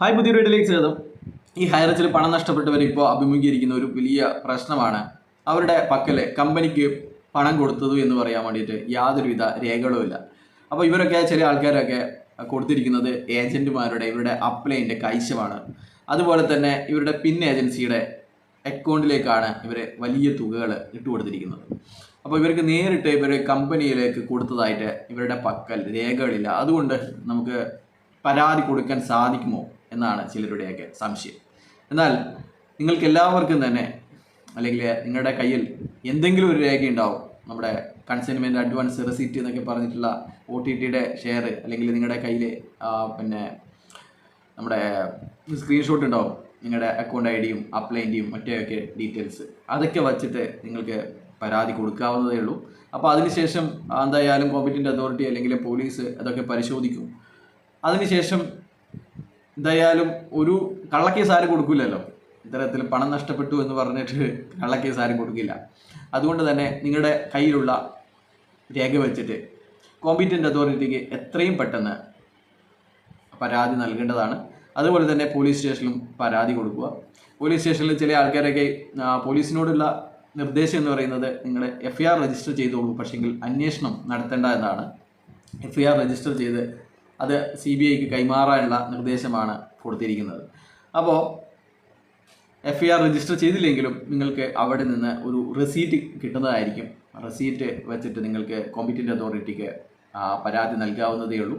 Hi പുതിയ വീട്ടിലേക്ക് സ്വാഗതം. ഈ ഹൈറച്ചിൽ പണം നഷ്ടപ്പെട്ടവർ ഇപ്പോൾ അഭിമുഖീകരിക്കുന്ന ഒരു വലിയ പ്രശ്നമാണ്. അവരുടെ പക്കലെ കമ്പനിക്ക് പണം കൊടുത്തതു എന്ന് പറയാൻ വേണ്ടിയിട്ട് യാതൊരുവിധ രേഖകളും ഇല്ല. അപ്പോൾ ഇവരൊക്കെ ചില ആൾക്കാരൊക്കെ കൊടുത്തിരിക്കുന്നത് ഏജന്റുമാരുടെ ഇവരുടെ അപ്ലൈന്റെ കൈശമാണ് അതുപോലെ തന്നെ ഇവരുടെ പിൻ ഏജൻസിയുടെ അക്കൗണ്ടിലേക്കാണ് ഇവർ വലിയ തുകകൾ ഇട്ട് കൊടുത്തിരിക്കുന്നത്. അപ്പോൾ ഇവർക്ക് നേരിട്ട് ഇവർ കമ്പനിയിലേക്ക് കൊടുത്തതായിട്ട് ഇവരുടെ പക്കൽ രേഖകളില്ല. അതുകൊണ്ട് നമുക്ക് പരാതി കൊടുക്കാൻ സാധിക്കുമോ? എന്നാണ് ചിലരുടെയൊക്കെ സംശയം. എന്നാൽ നിങ്ങൾക്ക് എല്ലാവർക്കും തന്നെ അല്ലെങ്കിൽ നിങ്ങളുടെ കയ്യിൽ എന്തെങ്കിലും ഒരു രേഖ ഉണ്ടാവും. നമ്മുടെ കൺസൈൻമെന്റ് അഡ്വാൻസ് റെസിപ്റ്റ് എന്നൊക്കെ പറഞ്ഞിട്ടുള്ള ഒ ടി ടിയുടെ ഷെയർ അല്ലെങ്കിൽ നിങ്ങളുടെ കയ്യിൽ പിന്നെ നമ്മുടെ സ്ക്രീൻഷോട്ട് ഉണ്ടാവും. നിങ്ങളുടെ അക്കൗണ്ട് ഐ ഡിയും അപ്ലൈന്റെയും മറ്റേയൊക്കെ ഡീറ്റെയിൽസ് അതൊക്കെ വച്ചിട്ട് നിങ്ങൾക്ക് പരാതി കൊടുക്കാവുന്നതേ ഉള്ളൂ. അപ്പോൾ അതിനുശേഷം എന്തായാലും കോമ്പറ്റന്റ് അതോറിറ്റി അല്ലെങ്കിൽ പോലീസ് അതൊക്കെ പരിശോധിക്കും. അതിനുശേഷം എന്തായാലും ഒരു കള്ളക്കേസ് ആരും കൊടുക്കില്ലല്ലോ ഇത്തരത്തിൽ പണം നഷ്ടപ്പെട്ടു എന്ന് പറഞ്ഞിട്ട് കള്ളക്കേസ് ആരും കൊടുക്കില്ല. അതുകൊണ്ട് തന്നെ നിങ്ങളുടെ കയ്യിലുള്ള രേഖ വെച്ചിട്ട് കോമ്പിറ്റന്റ് അതോറിറ്റിക്ക് എത്രയും പെട്ടെന്ന് പരാതി നൽകേണ്ടതാണ്. അതുപോലെ തന്നെ പോലീസ് സ്റ്റേഷനിലും പരാതി കൊടുക്കുക. പോലീസ് സ്റ്റേഷനിൽ ചില ആൾക്കാരൊക്കെ പോലീസിനോടുള്ള നിർദ്ദേശം എന്ന് പറയുന്നത് നിങ്ങൾ എഫ് ഐ ആർ രജിസ്റ്റർ ചെയ്തോളൂ. പക്ഷേങ്കിൽ അന്വേഷണം നടത്തേണ്ട എന്നാണ് എഫ് ഐ ആർ രജിസ്റ്റർ ചെയ്ത് അത് സി ബി ഐക്ക് കൈമാറാനുള്ള നിർദ്ദേശമാണ് കൊടുത്തിരിക്കുന്നത്. അപ്പോൾ എഫ് ഐ ആർ രജിസ്റ്റർ ചെയ്തില്ലെങ്കിലും നിങ്ങൾക്ക് അവിടെ നിന്ന് ഒരു റെസീറ്റ് കിട്ടുന്നതായിരിക്കും. റെസീറ്റ് വെച്ചിട്ട് നിങ്ങൾക്ക് കോമ്പറ്റന്റ് അതോറിറ്റിക്ക് പരാതി നൽകാവുന്നതേ ഉള്ളൂ.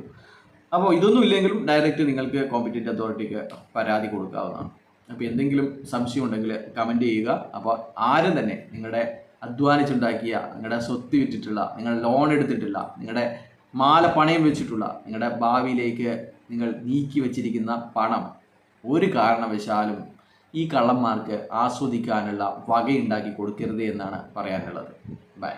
അപ്പോൾ ഇതൊന്നും ഇല്ലെങ്കിലും ഡയറക്റ്റ് നിങ്ങൾക്ക് കോമ്പറ്റന്റ് അതോറിറ്റിക്ക് പരാതി കൊടുക്കാവുന്നതാണ്. അപ്പോൾ എന്തെങ്കിലും സംശയം ഉണ്ടെങ്കിൽ കമന്റ് ചെയ്യുക. അപ്പോൾ ആരും തന്നെ നിങ്ങളുടെ അധ്വാനിച്ചുണ്ടാക്കിയ നിങ്ങളുടെ സ്വത്ത് വിറ്റിട്ടുള്ള നിങ്ങൾ ലോൺ എടുത്തിട്ടുള്ള നിങ്ങളുടെ മാല പണയം വെച്ചിട്ടുള്ള നിങ്ങളുടെ ഭാവിയിലേക്ക് നിങ്ങൾ നീക്കി വച്ചിരിക്കുന്ന പണം ഒരു കാരണവശാലും ഈ കള്ളന്മാർക്ക് ആസ്വദിക്കാനുള്ള വകയുണ്ടാക്കി കൊടുക്കരുത് എന്നാണ് പറയാനുള്ളത്. ബൈ